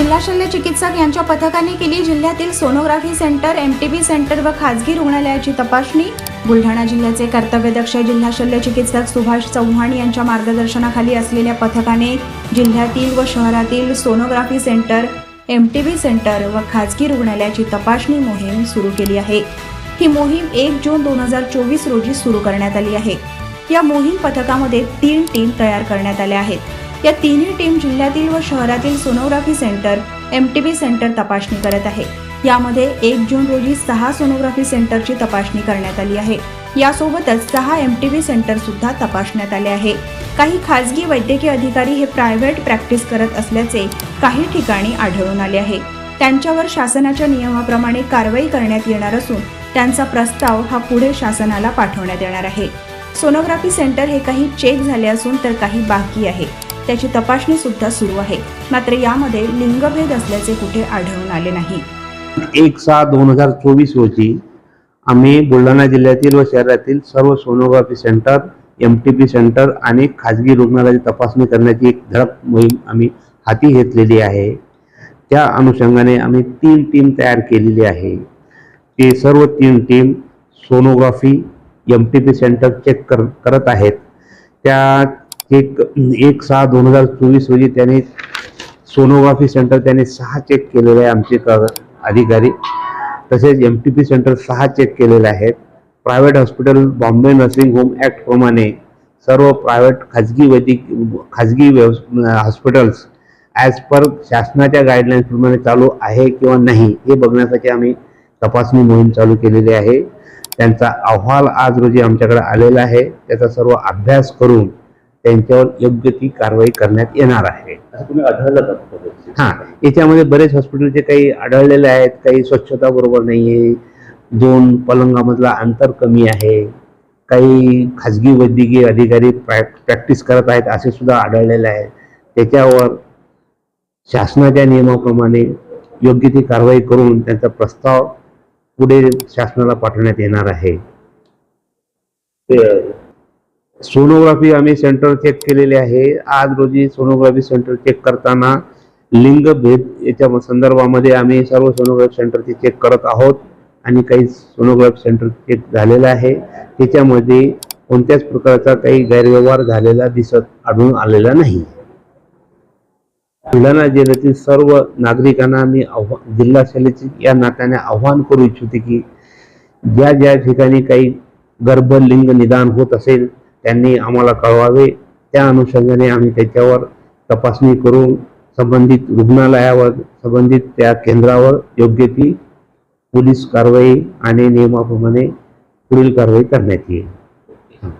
जिल्हा शल्य चिकित्सक यांच्या पथकाने केली जिल्ह्यातील sonography centre M T B centre व खाजगी रुग्णालयाची तपासणी. बुलढाणा जिल्ह्याचे कर्तव्यदक्ष जिल्हा शल्य चिकित्सक सुभाष चव्हाण यांच्या मार्गदर्शनाखाली असलेल्या पथकाने जिल्ह्यातील व शहरातील sonography centre M T B centre व खाजगी रुग्णालयाची तपासणी मोहीम सुरू केली आहे. ही मोहीम एक जून दोन हजार चोवीस रोजी सुरू करण्यात आली आहे. या मोहीम पथकामध्ये तीन टीम तयार करण्यात आल्या आहेत. या तिन्ही टीम जिल्ह्यातील व शहरातील sonography centre M T B centre तपासणी करत आहे. यामध्ये एक जून रोजी सहा सोनोग्राफी सेंटरची तपासणी करण्यात आली आहे. यासोबतच सहा एम टी बी सेंटर सुद्धा तपासण्यात आले आहे. काही खाजगी वैद्यकीय अधिकारी हे प्रायव्हेट प्रॅक्टिस करत असल्याचे काही ठिकाणी आढळून आले आहे. त्यांच्यावर शासनाच्या नियमाप्रमाणे कारवाई करण्यात येणार असून त्यांचा प्रस्ताव हा पुढे शासनाला पाठवण्यात येणार आहे. सोनोग्राफी सेंटर हे काही चेक झाले असून तर काही बाकी आहे. त्याची तपासणी सुद्धा सुरू आहे. मात्र यामध्ये लिंगभेद असल्याचे कुठे आढळून आले नाही. एक सहा दोन हजार चोवीस रोजी आम्ही बुलढाणा जिल्ह्यातील व शहरातील सर्व sonography centre M T P centre आणि खाजगी रुग्णालयाची तपासणी करण्याची एक धडक मोहीम आम्ही हाती घेतलेली आहे. त्या अनुषंगाने आम्ही तीन टीम तयार केलेली आहे. ते सर्व तीन team sonography M T P centre check कर करत आहेत. त्या एक एक सहा दोन हजार चोवीस रोजी त्याने सोनोग्राफी सेंटर त्याने सहा चेक केलेले आहे आमचे क- अधिकारी. तसेच एम टी पी सेंटर सहा चेक केलेले आहेत. Private hospital Bombay nursing home ॲक्टप्रमाणे सर्व प्रायव्हेट खाजगी वैद्यक खाजगी व्यव हॉस्पिटल्स ॲज पर शासनाच्या गाईडलाईन्सप्रमाणे चालू आहे किंवा नाही हे बघण्यासाठी आम्ही तपासणी मोहीम चालू केलेली आहे. त्यांचा अहवाल आज रोजी आमच्याकडे आलेला आहे. त्याचा सर्व अभ्यास करून त्यांच्यावर योग्य ती कारवाई करण्यात येणार आहे? हा याच्यामध्ये बरेच हॉस्पिटलचे काही आढळलेले आहेत काही स्वच्छता बरोबर नाही आहे दोन पलंगामधला अंतर कमी आहे काही खाजगी वैद्यकीय अधिकारी प्रॅ- प्रॅक्टिस करत आहेत असे सुद्धा आढळलेले आहेत. त्याच्यावर शासनाच्या नियमाप्रमाणे योग्य ती कारवाई करून त्यांचा प्रस्ताव पुढे शासनाला पाठवण्यात येणार आहे. सोनोग्राफी आम्ही सेंटर चेक केलेले आहे. आज रोजी सोनोग्राफी सेंटर चेक करताना लिंगभेद याच्या संदर्भामध्ये आम्ही सर्व सोनोग्राफी सेंटरचे चेक करत आहोत आणि काही सोनोग्राफी सेंटर चेक झालेलं आहे. त्याच्यामध्ये कोणत्याच प्रकारचा काही गैरव्यवहार झालेला दिसत आढळून आलेला नाही. बुलढाणा जिल्ह्यातील सर्व नागरिकांना मी आव्हा जिल्हा शैलीची या नात्याने आव्हान करू इच्छिते की ज्या ज्या ठिकाणी काही गर्भलिंग निदान होत असेल त्यांनी आम्हाला कळवावे. त्या अनुषंगाने आम्ही त्याच्यावर तपासणी करून संबंधित रुग्णालयावर संबंधित त्या केंद्रावर योग्य ती पोलीस कारवाई आणि नियमाप्रमाणे पुढील कारवाई करण्यात येईल.